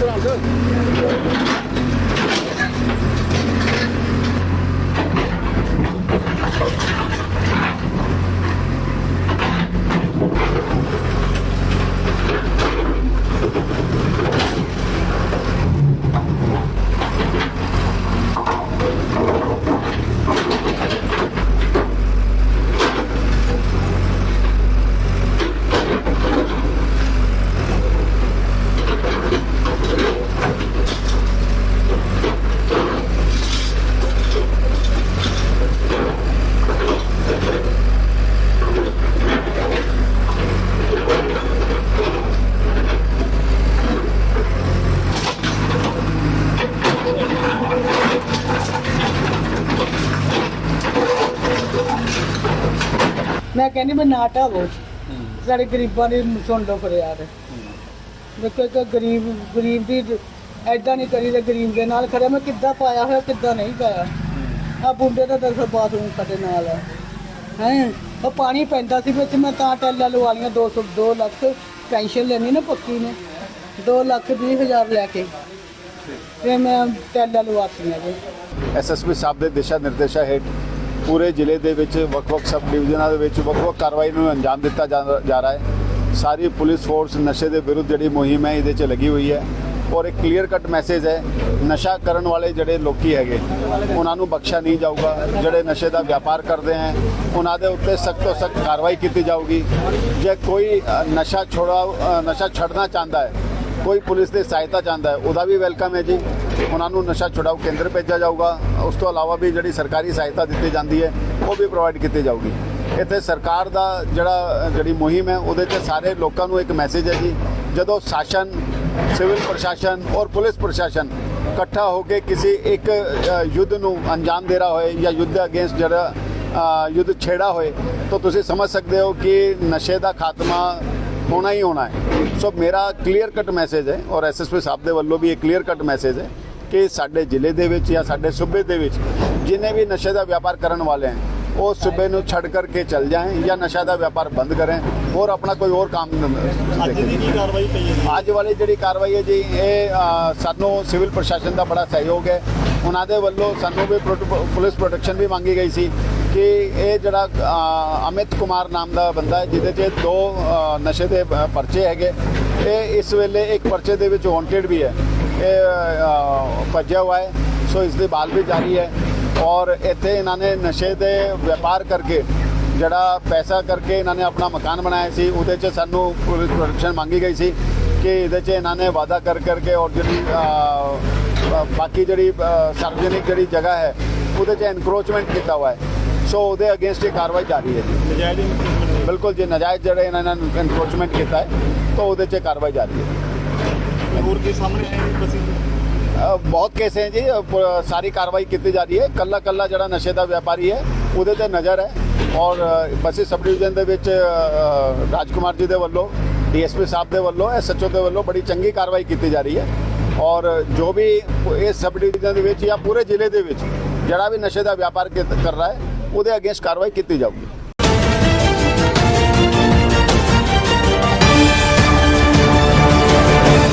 这辆车 ਮੈਂ ਕਹਿੰਦੀ ਮੈਂ ਨਾ ਢਾਵੋ। ਸਾਡੇ ਗਰੀਬਾਂ ਦੀ ਸੁਣ ਲਓ ਫਰਿਆਦ ਦੇਖੋ ਇੱਕ ਗਰੀਬ ਗਰੀਬ ਦੀ ਐਦਾਂ ਨਹੀਂ ਕਰੀਦਾ ਗਰੀਬ ਦੇ ਨਾਲ ਖੜਿਆ। ਮੈਂ ਕਿੱਦਾਂ ਪਾਇਆ ਹੋਇਆ ਕਿੱਦਾਂ ਨਹੀਂ ਪਾਇਆ। ਆ ਬੁੰਡੇ ਦਾ ਦਰਸਲ ਬਾਥਰੂਮ ਸਾਡੇ ਨਾਲ ਹੈ ਹੈ? ਉਹ ਪਾਣੀ ਪੈਂਦਾ ਸੀ ਵਿੱਚ ਮੈਂ ਤਾਂ ਟੈਲਾਂ ਲਵਾ ਲੀਆਂ 200 2 ਲੱਖ ਪੈਨਸ਼ਨ ਲੈਣੀ ਨਾ ਪੱਕੀ ਨੇ। 2 ਲੱਖ 20 ਹਜ਼ਾਰ ਲੈ ਕੇ। ਤੇ ਮੈਂ ਟੈਲਾਂ ਲਵਾਤੀਆਂ ਜੀ। ਐਸਐਸਪੀ ਸਾਹਿਬ ਦੇ ਦਿਸ਼ਾ ਨਿਰਦੇਸ਼ਾਂ ਹੇਠ ਪੂਰੇ ਜ਼ਿਲ੍ਹੇ ਦੇ ਵਿੱਚ ਵੱਖ-ਵੱਖ ਸਬ ਡਿਵੀਜ਼ਨਾਂ ਦੇ ਵਿੱਚ ਵੱਖ-ਵੱਖ ਕਾਰਵਾਈ ਨੂੰ ਅੰਜਾਮ ਦਿੱਤਾ ਜਾ ਜਾ ਰਿਹਾ ਹੈ। ਸਾਰੀ ਪੁਲਿਸ ਫੋਰਸ ਨਸ਼ੇ ਦੇ ਵਿਰੁੱਧ ਜਿਹੜੀ ਮੁਹਿੰਮ ਹੈ, ਇਹਦੇ 'ਚ ਲੱਗੀ ਹੋਈ ਹੈ ਔਰ ਇੱਕ ਕਲੀਅਰ ਕੱਟ ਮੈਸੇਜ ਹੈ, ਨਸ਼ਾ ਕਰਨ ਵਾਲੇ ਜਿਹੜੇ ਲੋਕੀ ਹੈਗੇ, ਉਹਨਾਂ ਨੂੰ ਬਖਸ਼ਿਆ ਨਹੀਂ ਜਾਊਗਾ। ਜਿਹੜੇ ਨਸ਼ੇ ਦਾ ਵਪਾਰ ਕਰਦੇ ਹੈ, ਉਹਨਾਂ ਦੇ ਉੱਤੇ ਸਖਤ ਤੋਂ ਸਖਤ ਕਾਰਵਾਈ ਕੀਤੀ ਜਾਊਗੀ। ਜੇ ਕੋਈ ਨਸ਼ਾ ਛੋੜਾ ਨਸ਼ਾ ਛੱਡਣਾ ਚਾਹੁੰਦਾ ਹੈ ਕੋਈ ਪੁਲਿਸ ਦੀ ਸਹਾਇਤਾ ਚਾਹੁੰਦਾ ਹੈ, ਉਹਦਾ ਵੀ ਵੈਲਕਮ ਹੈ ਜੀ। ਉਹਨਾਂ ਨੂੰ ਨਸ਼ਾ ਛੁਡਾਊ ਕੇਂਦਰ ਭੇਜਿਆ ਜਾਊਗਾ। ਉਸ ਤੋਂ ਇਲਾਵਾ ਵੀ ਜਿਹੜੀ ਸਰਕਾਰੀ ਸਹਾਇਤਾ ਦਿੱਤੀ ਜਾਂਦੀ ਹੈ, ਉਹ ਵੀ ਪ੍ਰੋਵਾਈਡ ਕੀਤੀ ਜਾਊਗੀ। ਇੱਥੇ ਸਰਕਾਰ ਦਾ ਜਿਹੜਾ, ਜਿਹੜੀ ਮੁਹਿੰਮ ਹੈ, ਉਹਦੇ 'ਤੇ ਸਾਰੇ ਲੋਕਾਂ ਨੂੰ ਇੱਕ ਮੈਸੇਜ ਹੈ ਜੀ। ਜਦੋਂ ਸ਼ਾਸਨ, ਸਿਵਲ ਪ੍ਰਸ਼ਾਸਨ ਔਰ ਪੁਲਿਸ ਪ੍ਰਸ਼ਾਸਨ ਇਕੱਠਾ ਹੋ ਕੇ ਕਿਸੇ ਇੱਕ ਯੁੱਧ ਨੂੰ ਅੰਜਾਮ ਦੇ ਰਿਹਾ ਹੋਏ ਜਾਂ ਯੁੱਧ ਅਗੇਂਸਟ ਜਿਹੜਾ ਯੁੱਧ ਛੇੜਾ ਹੋਏ, ਤਾਂ ਤੁਸੀਂ ਸਮਝ ਸਕਦੇ ਹੋ ਕਿ ਨਸ਼ੇ ਦਾ ਖਾਤਮਾ ਹੋਣਾ ਹੀ ਹੋਣਾ ਹੈ। ਸੋ ਮੇਰਾ ਕਲੀਅਰ ਕੱਟ ਮੈਸੇਜ ਹੈ ਔਰ ਐਸਐਸਪੀ ਸਾਹਿਬ ਦੇ ਵੱਲੋਂ ਵੀ ਇੱਕ ਕਲੀਅਰ ਕੱਟ ਮੈਸੇਜ ਹੈ ਕਿ ਸਾਡੇ ਜ਼ਿਲ੍ਹੇ ਦੇ ਵਿੱਚ ਜਾਂ ਸਾਡੇ ਸੂਬੇ ਦੇ ਵਿੱਚ ਜਿਨੇ ਵੀ ਨਸ਼ੇ ਦਾ ਵਪਾਰ ਕਰਨ ਵਾਲੇ ਹਨ ਉਹ ਸੂਬੇ ਨੂੰ ਛੱਡ ਕਰਕੇ ਚਲ ਜਾएं ਜਾਂ ਨਸ਼ਾ ਦਾ ਵਪਾਰ ਬੰਦ ਕरें ਔਰ ਆਪਣਾ ਕੋਈ ਹੋਰ ਕੰਮ ਅੱਜ ਦੀ ਕੀ ਕਾਰਵਾਈ ਪਈ ਹੈ ਅੱਜ ਵਾਲੀ ਜਿਹੜੀ ਕਾਰਵਾਈ ਹੈ ਜੀ ਇਹ ਸਾਨੂੰ ਸਿਵਲ ਪ੍ਰਸ਼ਾਸਨ ਦਾ ਬੜਾ ਸਹਿਯੋਗ ਹੈ। ਉਹਨਾਂ ਦੇ ਵੱਲੋਂ ਸਾਨੂੰ ਵੀ ਪੁਲਿਸ ਪ੍ਰੋਟੈਕਸ਼ਨ ਵੀ ਮੰਗੀ ਗਈ ਸੀ। ਕਿ ਇਹ ਜਿਹੜਾ ਅਮਿਤ ਕੁਮਾਰ ਨਾਮ ਦਾ ਬੰਦਾ ਹੈ ਜਿਹਦੇ 'ਚ ਦੋ ਨਸ਼ੇ ਦੇ ਪਰਚੇ ਹੈਗੇ। ਇਹ ਇਸ ਵੇਲੇ ਇੱਕ ਪਰਚੇ ਦੇ ਵਿੱਚ ਵਾਂਟਡ ਵੀ ਹੈ। ਇਹ ਭੱਜਿਆ ਹੋਇਆ ਹੈ। ਸੋ ਇਸ ਦੀ ਬਾਲ ਵੀ ਜਾਰੀ ਹੈ। ਔਰ ਇੱਥੇ ਇਹਨਾਂ ਨੇ ਨਸ਼ੇ ਦੇ ਵਪਾਰ ਕਰਕੇ ਜਿਹੜਾ ਪੈਸਾ ਕਰਕੇ ਇਹਨਾਂ ਨੇ ਆਪਣਾ ਮਕਾਨ ਬਣਾਇਆ ਸੀ ਉਹਦੇ 'ਚ ਸਾਨੂੰ ਪੁਲਿਸ ਪ੍ਰੋਟੈਕਸ਼ਨ ਮੰਗੀ ਗਈ ਸੀ ਕਿ ਇਹਦੇ 'ਚ ਇਹਨਾਂ ਨੇ ਵਾਅਦਾ ਕਰ ਕਰਕੇ ਔਰ ਜਿਹੜੀ ਬਾਕੀ ਜਿਹੜੀ ਅ, ਜਿਹੜੀ ਜਗ੍ਹਾ ਹੈ ਉਹਦੇ 'ਚ ਐਨਕਰੋਚਮੈਂਟ ਕੀਤਾ ਹੋਇਆ ਹੈ। ਸੋ ਉਹਦੇ ਅਗੇਂਸਟ ਇਹ ਕਾਰਵਾਈ ਜਾਰੀ ਹੈ ਨਜਾਇਜ਼ ਬਿਲਕੁਲ ਜੇ ਨਜਾਇਜ਼ ਜਿਹੜੇ ਇਹਨਾਂ ਨੇ ਐਨਕਰੋਚਮੈਂਟ ਕੀਤਾ ਹੈ ਤਾਂ ਉਹਦੇ 'ਚ ਕਾਰਵਾਈ ਜਾਰੀ ਹੈ। ਹੋਰ ਕੀ ਸਾਹਮਣੇ ਬਸੀ ਅ, ਬਹੁਤ ਕੇਸ ਹੈ ਜੀ ਸਾਰੀ ਕਾਰਵਾਈ ਕੀਤੀ ਜਾ ਰਹੀ ਹੈ। ਕੱਲਾ ਕੱਲਾ ਜਿਹੜਾ ਨਸ਼ੇ ਦਾ ਵਪਾਰੀ ਹੈ ਉਹਦੇ ਤੇ ਨਜ਼ਰ ਹੈ। ਔਰ ਬਸੀ ਸਬ ਡਿਵੀਜ਼ਨ ਦੇ ਵਿੱਚ ਰਾਜਕੁਮਾਰ ਜੀ ਦੇ ਵੱਲੋਂ ਡੀਐਸਪੀ ਸਾਹਿਬ ਦੇ ਵੱਲੋਂ ਐਸਐਚਓ ਦੇ ਵੱਲੋਂ ਬੜੀ ਚੰਗੀ ਕਾਰਵਾਈ ਕੀਤੀ ਜਾ ਰਹੀ ਹੈ। ਔਰ ਜੋ ਵੀ ਇਸ ਸਬ ਡਿਵੀਜ਼ਨ ਦੇ ਵਿੱਚ ਜਾਂ ਪੂਰੇ ਜ਼ਿਲ੍ਹੇ ਦੇ ਵਿੱਚ ਜਿਹੜਾ ਵੀ ਨਸ਼ੇ ਦਾ ਵਪਾਰ ਕਰ ਰਿਹਾ ਹੈ ਉਹਦੇ ਅਗੇਂਸਟ ਕਾਰਵਾਈ ਕੀਤੀ ਜਾਊਗੀ।